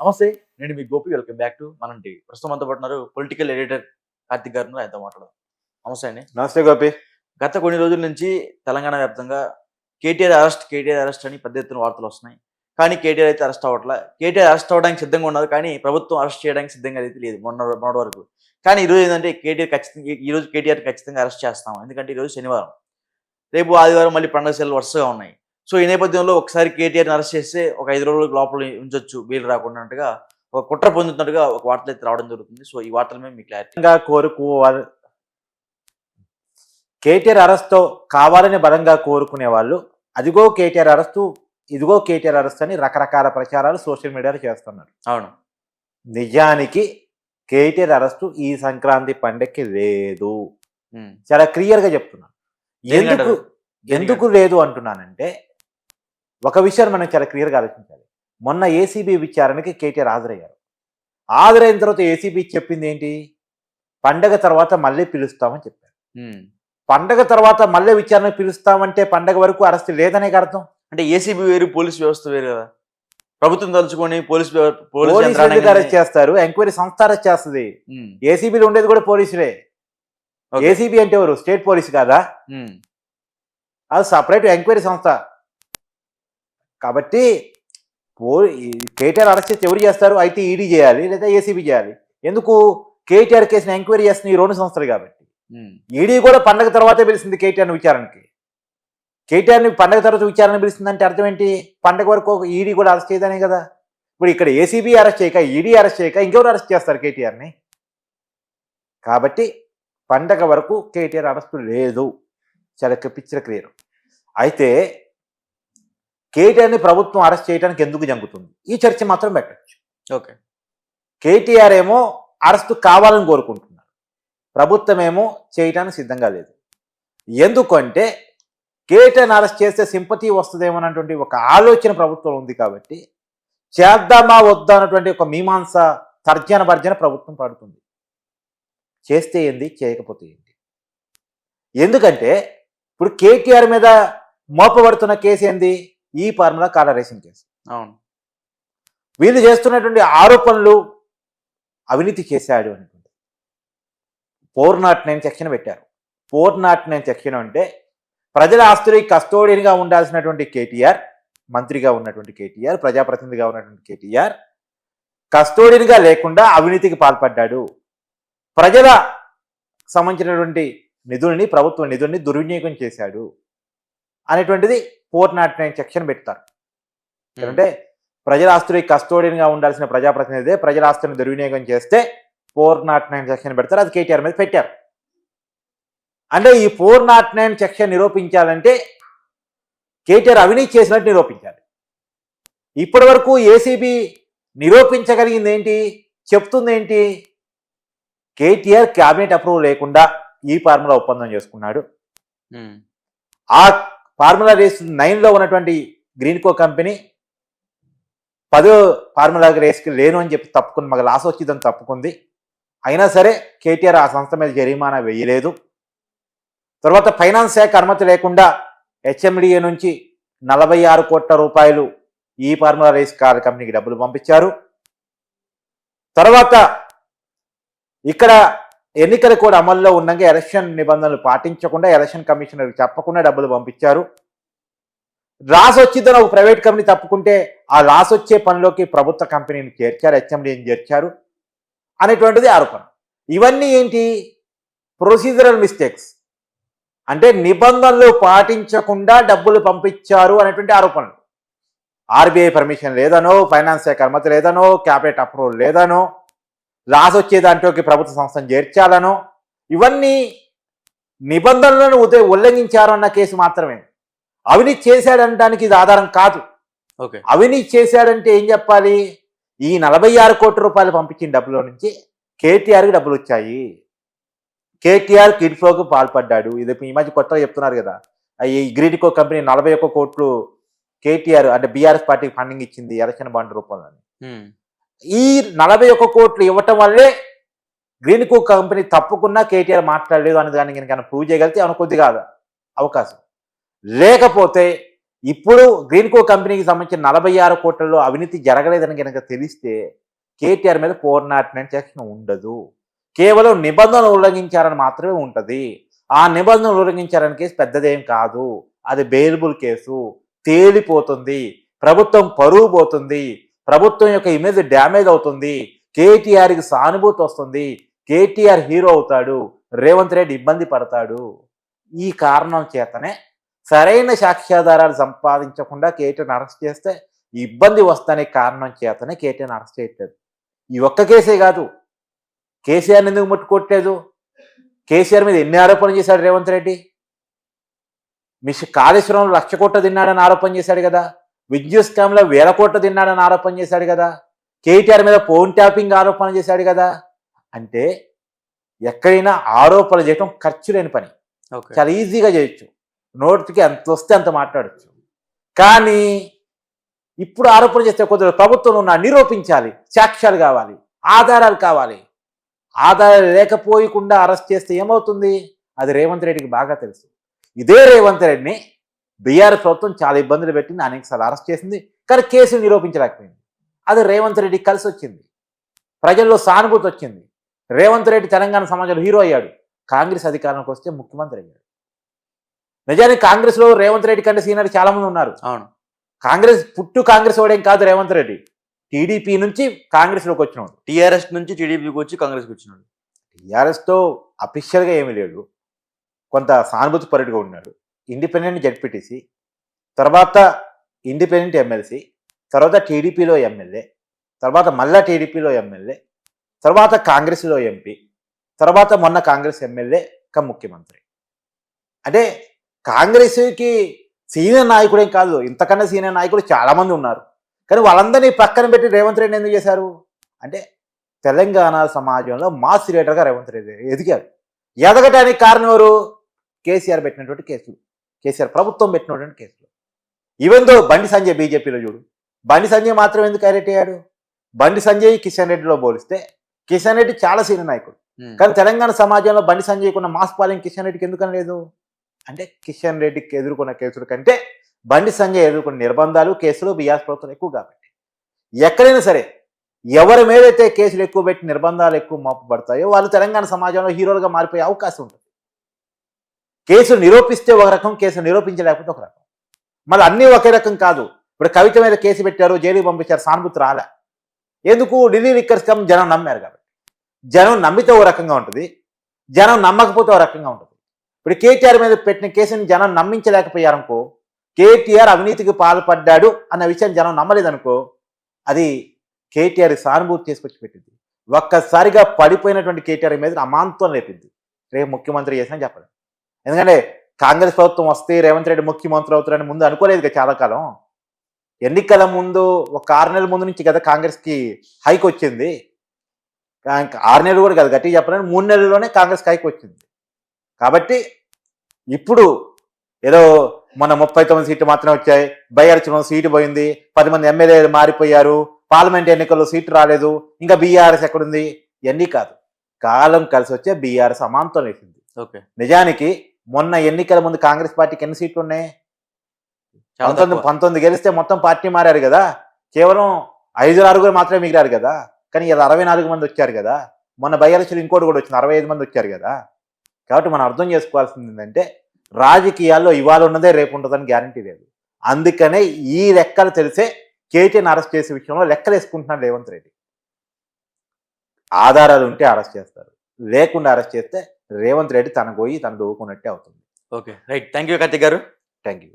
నమస్తే నేను మీ గోపి. వెల్కమ్ బ్యాక్ టు మనంటి. ప్రస్తుతం అంతా పడుతున్నారు పొలిటికల్ ఎడిటర్ కార్తిక్ గారు ఆయనతో మాట్లాడదాం. నమస్తే అండి. నమస్తే గోపి. గత కొన్ని రోజుల నుంచి తెలంగాణ వ్యాప్తంగా కేటీఆర్ అరెస్ట్ కేటీఆర్ అరెస్ట్ అని పెద్ద ఎత్తున వార్తలు వస్తున్నాయి. కానీ కేటీఆర్ అయితే అరెస్ట్ అవ్వట్లే. కేటీఆర్ అరెస్ట్ అవ్వడానికి సిద్ధంగా ఉన్నారు కానీ ప్రభుత్వం అరెస్ట్ చేయడానికి సిద్ధంగా అయితే లేదు మొన్న మొన్నటి వరకు. కానీ ఈరోజు ఏంటంటే కేటీఆర్ ఖచ్చితంగా ఈ రోజు కేటీఆర్ ఖచ్చితంగా అరెస్ట్ చేస్తాం ఎందుకంటే ఈరోజు శనివారం. రేపు ఆదివారం మళ్ళీ పండుగ సెలవు వరుసగా ఉన్నాయి. సో ఈ నేపథ్యంలో ఒకసారి కేటీఆర్ని అరెస్ట్ చేస్తే ఒక ఐదు రోజుల లోపల ఉంచొచ్చు బెయిల్ రాకున్నట్టుగా ఒక కుట్ర పొందుతున్నట్టుగా ఒక వార్తలు అయితే రావడం జరుగుతుంది. సో ఈ వార్తల మీద మీ బలంగా కోరుకోవాలి కేటీఆర్ అరెస్ట్ కావాలని బలంగా కోరుకునే వాళ్ళు అదిగో కేటీఆర్ అరెస్టు ఇదిగో కేటీఆర్ అరెస్ట్ అని రకరకాల ప్రచారాలు సోషల్ మీడియాలో చేస్తున్నారు. అవును. నిజానికి కేటీఆర్ అరెస్టు ఈ సంక్రాంతి పండగకి లేదు. చాలా క్లియర్గా చెప్తున్నాను ఎందుకు? ఎందుకు లేదు అంటున్నానంటే ఒక విషయాన్ని మనం చాలా క్లియర్గా ఆలోచించాలి. మొన్న ఏసీబీ విచారణకి కేటీఆర్ హాజరయ్యారు. హాజరైన తర్వాత ఏసీబీ చెప్పింది ఏంటి? పండగ తర్వాత మళ్ళీ పిలుస్తామని చెప్పారు. పండగ తర్వాత మళ్ళీ విచారణ పిలుస్తామంటే పండగ వరకు అరెస్ట్ లేదనే అర్థం? అంటే ఏసీబీ వేరు పోలీస్ వ్యవస్థ వేరు కదా. ప్రభుత్వం తలుచుకొని పోలీస్ పోలీస్ అరెస్ట్ చేస్తారు? ఎంక్వైరీ సంస్థ అరెస్ట్ చేస్తుంది. ఏసీబీలో ఉండేది కూడా పోలీసులే. ఏసీబీ అంటే ఎవరు? స్టేట్ పోలీస్ కాదా. అది సపరేట్ ఎంక్వైరీ సంస్థ. కాబట్టి పో కేటీఆర్ అరెస్ట్ చేస్తే ఎవరు చేస్తారు? అయితే ఈడీ చేయాలి లేదా ఏసీబీ చేయాలి. ఎందుకు? కేటీఆర్ కేసుని ఎంక్వైరీ చేస్తున్న ఈ రెండు సంస్థలు కాబట్టి. ఈడీ కూడా పండగ తర్వాతే పిలిచింది కేటీఆర్ని విచారణకి. కేటీఆర్ని పండగ తర్వాత విచారణ పిలుస్తుందంటే అర్థం ఏంటి? పండగ వరకు ఈడీ కూడా అరెస్ట్ చేయదనే కదా. ఇప్పుడు ఇక్కడ ఏసీబీ అరెస్ట్ చేయక ఈడీ అరెస్ట్ చేయక ఇంకెవరు అరెస్ట్ చేస్తారు కేటీఆర్ని? కాబట్టి పండగ వరకు కేటీఆర్ అరెస్ట్ లేదు. చాలా పిక్చర్ క్లియర్ అయితే కేటీఆర్ని ప్రభుత్వం అరెస్ట్ చేయడానికి ఎందుకు జంగుతుంది ఈ చర్చ మాత్రం పెట్టచ్చు. ఓకే. కేటీఆర్ ఏమో అరెస్టు కావాలని కోరుకుంటున్నారు ప్రభుత్వం ఏమో చేయడానికి సిద్ధంగా లేదు. ఎందుకంటే కేటీఆర్ని అరెస్ట్ చేస్తే సింపతి వస్తుందేమోనటువంటి ఒక ఆలోచన ప్రభుత్వం ఉంది కాబట్టి చేద్దామా వద్దా అన్నటువంటి ఒక మీమాంస తర్జన భర్జన ప్రభుత్వం పడుతుంది. చేస్తే ఏంది? చేయకపోతే ఏంటి ఎందుకంటే ఇప్పుడు కేటీఆర్ మీద మోపబడుతున్న కేసు ఏంది? ఈ ఫార్ములా కాల రేషన్ కేసు. అవును. వీళ్ళు చేస్తున్నటువంటి ఆరోపణలు అవినీతి చేశాడు అనుకుంది ఫోర్ నాట్ నైన్ సెక్షన్ పెట్టారు. ఫోర్ నాట్ నైన్ సెక్షన్ అంటే ప్రజల ఆస్తులకి కస్టోడియన్గా ఉండాల్సినటువంటి కేటీఆర్ మంత్రిగా ఉన్నటువంటి కేటీఆర్ ప్రజాప్రతినిధిగా ఉన్నటువంటి కేటీఆర్ కస్టోడియన్గా లేకుండా అవినీతికి పాల్పడ్డాడు. ప్రజల సంబంధించినటువంటి నిధుల్ని ప్రభుత్వ నిధుల్ని దుర్వినియోగం చేశాడు. అనేటువంటిది ఫోర్ నాట్ నైన్ సెక్షన్ పెడతారు అంటే ప్రజల ఆస్తులకి కస్టోడియన్గా ఉండాల్సిన ప్రజాప్రతినిధి ప్రజల ఆస్తులను దుర్వినియోగం చేస్తే ఫోర్ నాట్ నైన్ సెక్షన్ పెడతారు. అది కేటీఆర్ మీద పెట్టారు. అంటే ఈ ఫోర్ నాట్ నైన్ సెక్షన్ నిరూపించాలంటే కేటీఆర్ అవినీతి చేసినట్టు నిరూపించాలి. ఇప్పటి వరకు ఏసీబీ నిరూపించగలిగింది ఏంటి? చెప్తుంది ఏంటి? కేటీఆర్ క్యాబినెట్ అప్రూవల్ లేకుండా ఈ ఫార్ములా ఒప్పందం చేసుకున్నాడు. ఆ ఫార్ములా రేస్ నైన్లో ఉన్నటువంటి గ్రీన్కో కంపెనీ పదో ఫార్ములా రేస్కి లేను అని చెప్పి తప్పుకుంది. మాకు లాస్ వచ్చిందని తప్పుకుంది. అయినా సరే కేటీఆర్ ఆ సంస్థ మీద జరిమానా వేయలేదు. తర్వాత ఫైనాన్స్ శాఖ అనుమతి లేకుండా హెచ్ఎండిఏ నుంచి నలభై ఆరు కోట్ల రూపాయలు ఈ ఫార్ములా రేస్ కార్ కంపెనీకి డబ్బులు పంపించారు. తర్వాత ఇక్కడ ఎన్నికల కూడా అమల్లో ఉండగా ఎలక్షన్ నిబంధనలు పాటించకుండా ఎలక్షన్ కమిషనర్కి చెప్పకుండా డబ్బులు పంపించారు. లాస్ వచ్చిందని ఒక ప్రైవేట్ కంపెనీ తప్పుకుంటే ఆ లాస్ వచ్చే పనిలోకి ప్రభుత్వ కంపెనీని చేర్చారు హెచ్ఎండిని చేర్చారు అనేటువంటిది ఆరోపణ. ఇవన్నీ ఏంటి? ప్రొసీజరల్ మిస్టేక్స్ అంటే నిబంధనలు పాటించకుండా డబ్బులు పంపించారు అనేటువంటి ఆరోపణలు. ఆర్బీఐ పర్మిషన్ లేదనో ఫైనాన్స్ శాఖ అనుమతి లేదనో క్యాబినెట్ అప్రూవల్ లేదనో వచ్చే దాంట్లోకి ప్రభుత్వ సంస్థను చేర్చాలనో ఇవన్నీ నిబంధనలను ఉల్లంఘించారు అన్న కేసు మాత్రమే. అవినీతి చేశాడనడానికి ఇది ఆధారం కాదు. ఓకే. అవినీతి చేశాడంటే ఏం చెప్పాలి? ఈ నలభై ఆరు కోట్ల రూపాయలు పంపించిన డబ్బులో నుంచి కేటీఆర్కి డబ్బులు వచ్చాయి. కేటీఆర్ కిడ్ ఫ్లోకి పాల్పడ్డాడు. ఇది ఈ మధ్య కొత్తగా చెప్తున్నారు కదా. ఈ గ్రీడ్కో కంపెనీ నలభై ఒక్క కోట్లు కేటీఆర్ అంటే బీఆర్ఎస్ పార్టీకి ఫండింగ్ ఇచ్చింది ఎలక్షన్ బాండ్ రూపంలో. ఈ నలభై ఒక్క కోట్లు ఇవ్వటం వల్లే గ్రీన్ కో కంపెనీ తప్పకుండా కేటీఆర్ మాట్లాడలేదు అనేది కానీ కనుక ప్రూవ్ చేయగలిగితే అనుకోద్ది కాదు. అవకాశం. లేకపోతే ఇప్పుడు గ్రీన్కో కంపెనీకి సంబంధించిన నలభై ఆరు కోట్లలో అవినీతి జరగలేదని కనుక తెలిస్తే కేటీఆర్ మీద ఫోర్ నాట్ నైన్ సెక్షన్ ఉండదు. కేవలం నిబంధనలు ఉల్లంఘించారని మాత్రమే ఉంటుంది. ఆ నిబంధనలు ఉల్లంఘించారని కేసు పెద్దదేం కాదు. అది బెయిలబుల్ కేసు. తేలిపోతుంది. ప్రభుత్వం పరువు పోతుంది. ప్రభుత్వం యొక్క ఇమేజ్ డ్యామేజ్ అవుతుంది. కేటీఆర్కి సానుభూతి వస్తుంది. కేటీఆర్ హీరో అవుతాడు. రేవంత్ రెడ్డి ఇబ్బంది పడతాడు. ఈ కారణం చేతనే సరైన సాక్ష్యాధారాలు సంపాదించకుండా కేటీఆర్ అరెస్ట్ చేస్తే ఇబ్బంది వస్తానే కారణం చేతనే కేటీఆర్ అరెస్ట్ చేయట్లేదు. ఈ ఒక్క కేసే కాదు. కేసీఆర్ని ఎందుకు ముట్టుకోవట్లేదు కేసీఆర్ మీద ఎన్ని ఆరోపణలు చేశాడు రేవంత్ రెడ్డి? మిస్ కాళేశ్వరంలో లక్ష కోట్ల తిన్నాడని ఆరోపణ చేశాడు కదా. విద్యుత్ స్కామ్లో వేల కోట్ల తిన్నాడని ఆరోపణ చేశాడు కదా. కేటీఆర్ మీద ఫోన్ ట్యాపింగ్ ఆరోపణ చేశాడు కదా. అంటే ఎక్కడైనా ఆరోపణలు చేయటం ఖర్చు లేని పని. చాలా ఈజీగా చేయొచ్చు. నోటికి ఎంత వస్తే అంత మాట్లాడచ్చు. కానీ ఇప్పుడు ఆరోపణ చేస్తే కొద్దిగా ప్రభుత్వం ఉన్న నిరూపించాలి సాక్ష్యాలు కావాలి ఆధారాలు కావాలి. ఆధారాలు లేకపోయకుండా అరెస్ట్ చేస్తే ఏమవుతుంది? అది రేవంత్ రెడ్డికి బాగా తెలుసు. ఇదే రేవంత్ రెడ్డిని బీఆర్ఎస్ ప్రభుత్వం చాలా ఇబ్బందులు పెట్టింది అనేకసార్లు అరెస్ట్ చేసింది కానీ కేసులు నిరూపించలేకపోయింది. అది రేవంత్ రెడ్డికి కలిసి వచ్చింది. ప్రజల్లో సానుభూతి వచ్చింది. రేవంత్ రెడ్డి తెలంగాణ సమాజంలో హీరో అయ్యాడు. కాంగ్రెస్ అధికారంలోకి వస్తే ముఖ్యమంత్రి అయ్యాడు. నిజానికి కాంగ్రెస్లో రేవంత్ రెడ్డి కంటే సీనియర్ చాలా మంది ఉన్నారు. అవును. కాంగ్రెస్ పుట్టు కాంగ్రెస్ వాడేం కాదు రేవంత్ రెడ్డి. టీడీపీ నుంచి కాంగ్రెస్లోకి వచ్చినాడు టీఆర్ఎస్ నుంచి టీడీపీకి వచ్చి కాంగ్రెస్కి వచ్చినాడు టీఆర్ఎస్తో అఫీషియల్గా ఏమీ లేడు కొంత సానుభూతి పరుడుగా ఉన్నాడు. ఇండిపెండెంట్ జడ్పీటీసీ తర్వాత ఇండిపెండెంట్ ఎమ్మెల్సీ తర్వాత టీడీపీలో ఎమ్మెల్యే తర్వాత మళ్ళా టీడీపీలో ఎమ్మెల్యే తర్వాత కాంగ్రెస్లో ఎంపీ తర్వాత మొన్న కాంగ్రెస్ ఎమ్మెల్యే కమ్ ముఖ్యమంత్రి. అంటే కాంగ్రెస్కి సీనియర్ నాయకుడేం కాదు ఇంతకన్నా సీనియర్ నాయకులు చాలామంది ఉన్నారు. కానీ వాళ్ళందరినీ పక్కన పెట్టి రేవంత్ రెడ్డి ఎందుకు చేశారు? అంటే తెలంగాణ సమాజంలో మాస్ లీడర్గా రేవంత్ రెడ్డి ఎదిగారు ఎదగటానికి కారణం ఎవరు? కేసీఆర్ పెట్టినటువంటి కేసులు. కేసీఆర్ ప్రభుత్వం పెట్టినటువంటి కేసులు. ఈవెన్ దో బండి సంజయ్ బీజేపీలో చూడు బండి సంజయ్ మాత్రం ఎందుకు హైలైట్ అయ్యాడు? బండి సంజయ్ కిషన్ రెడ్డిలో పోలిస్తే కిషన్ రెడ్డి చాలా సీనియర్ నాయకుడు. ఉమ్. కానీ తెలంగాణ సమాజంలో బండి సంజయ్ ఉన్న మాస్ పాలింగ్ కిషన్ రెడ్డికి ఎందుకని లేదు? అంటే కిషన్ రెడ్డికి ఎదుర్కొన్న కేసుల కంటే బండి సంజయ్ ఎదుర్కొన్న నిర్బంధాలు కేసులు బీఆర్ ప్రభుత్వం ఎక్కువ కాబట్టి. ఎక్కడైనా సరే ఎవరి మీదైతే కేసులు ఎక్కువ పెట్టి నిర్బంధాలు ఎక్కువ మోపబడతాయో వాళ్ళు తెలంగాణ సమాజంలో హీరోలుగా మారిపోయే అవకాశం ఉంటుంది. కేసు నిరూపిస్తే ఒక రకం కేసు నిరూపించలేకపోతే ఒక రకం. మళ్ళీ అన్నీ ఒకే రకం కాదు. ఇప్పుడు కవిత మీద కేసు పెట్టారు జైలుకి పంపించారు సానుభూతి రాలే. ఎందుకు? ఢిల్లీ లిక్కర్స్ కమ్ జనం నమ్మారు కాబట్టి. జనం నమ్మితే ఓ రకంగా ఉంటుంది. జనం నమ్మకపోతే ఓ రకంగా ఉంటుంది. ఇప్పుడు కేటీఆర్ మీద పెట్టిన కేసుని జనం నమ్మించలేకపోయారనుకో కేటీఆర్ అవినీతికి పాల్పడ్డాడు అన్న విషయం జనం నమ్మలేదనుకో అది కేటీఆర్ సానుభూతి తీసుకొచ్చి పెట్టింది ఒక్కసారిగా పడిపోయినటువంటి కేటీఆర్ మీద అమాంతం లేపింది. రేపు ముఖ్యమంత్రి చేసినా చెప్పలేదు. ఎందుకంటే కాంగ్రెస్ ప్రభుత్వం వస్తే రేవంత్ రెడ్డి ముఖ్యమంత్రి అవుతారని ముందు అనుకోలేదు కదా చాలా కాలం. ఎన్నికల ముందు ఒక ఆరు నెలల ముందు నుంచి కదా కాంగ్రెస్కి హైక్ వచ్చింది. ఆరు నెలలు కూడా కాదు గట్టిగా చెప్పాలని మూడు నెలల్లోనే కాంగ్రెస్ హైక్ వచ్చింది. కాబట్టి ఇప్పుడు ఏదో మన ముప్పై తొమ్మిది సీట్లు మాత్రమే వచ్చాయి బయ్యార్చడం సీటు పోయింది పది మంది ఎమ్మెల్యేలు మారిపోయారు పార్లమెంట్ ఎన్నికల్లో సీటు రాలేదు ఇంకా బీఆర్ఎస్ ఎక్కడుంది? ఇవన్నీ కాదు. కాలం కలిసి వచ్చే బీఆర్ఎస్ అమాంతం వేసింది. ఓకే. నిజానికి మొన్న ఎన్నికల ముందు కాంగ్రెస్ పార్టీకి ఎన్ని సీట్లు ఉన్నాయి? పంతొమ్మిది. పంతొమ్మిది గెలిస్తే మొత్తం పార్టీ మారారు కదా? కేవలం ఐదు ఆరుగురు మాత్రమే మిగిలారు కదా? కానీ ఇలా అరవై నాలుగు మంది వచ్చారు కదా? మొన్న బయ్యాలక్షలు ఇంకోటి కూడా వచ్చింది అరవై ఐదు మంది వచ్చారు కదా? కాబట్టి మనం అర్థం చేసుకోవాల్సింది ఏంటంటే రాజకీయాల్లో ఇవాళ ఉన్నదే రేపు ఉంటుందని గ్యారంటీ లేదు. అందుకనే ఈ లెక్కలు తెలిసే కేటీని అరెస్ట్ చేసే విషయంలో లెక్కలు వేసుకుంటున్నాడు రేవంత్ రెడ్డి. ఆధారాలు ఉంటే అరెస్ట్ చేస్తారు. లేకుండా అరెస్ట్ చేస్తే రేవంత్ రెడ్డి తన పోయి తను దోకున్నట్టే అవుతుంది. Okay. Right. Thank you Karthik garu. Thank you